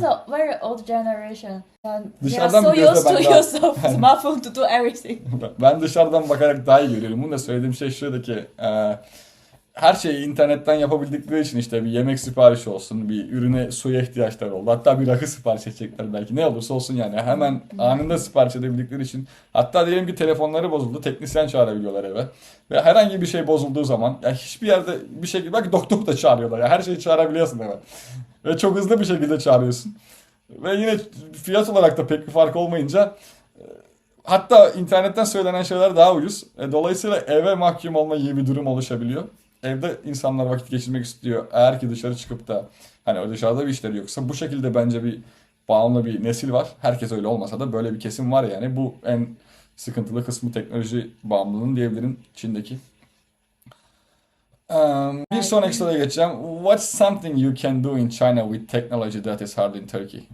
is a very old generation. And they are Dışarıdan so used to ben daha- use of smartphone to do everything. Ben dışarıdan bakarak daha iyi görüyorum. Bunu da söylediğim şey şuradaki ki e, her şeyi internetten yapabildikleri için işte bir yemek siparişi olsun, bir ürüne suya ihtiyaçları oldu. Hatta bir rakı sipariş edecekler belki. Ne olursa olsun yani. Hemen anında sipariş edebildikleri için. Hatta diyelim ki telefonları bozuldu. Teknisyen çağırabiliyorlar eve. Ve herhangi bir şey bozulduğu zaman ya hiçbir yerde bir şekilde belki doktor da çağırıyorlar. Ya her şeyi çağırabiliyorsun eve. Ve çok hızlı bir şekilde çağırıyorsun. Ve yine fiyat olarak da pek bir fark olmayınca Hatta internetten söylenen şeyler daha ucuz. E, dolayısıyla eve mahkum olma gibi bir durum oluşabiliyor. Evde insanlar vakit geçirmek istiyor. Eğer ki dışarı çıkıp da hani dışarıda bir işleri yoksa bu şekilde bence bir bağımlı bir nesil var. Herkes öyle olmasa da böyle bir kesim var yani. Bu en sıkıntılı kısmı teknoloji bağımlılığının diyebilirim Çin'deki. Um, bir sonraki soruya geçeceğim. What's something you can do in China with technology that is hard in Turkey? Like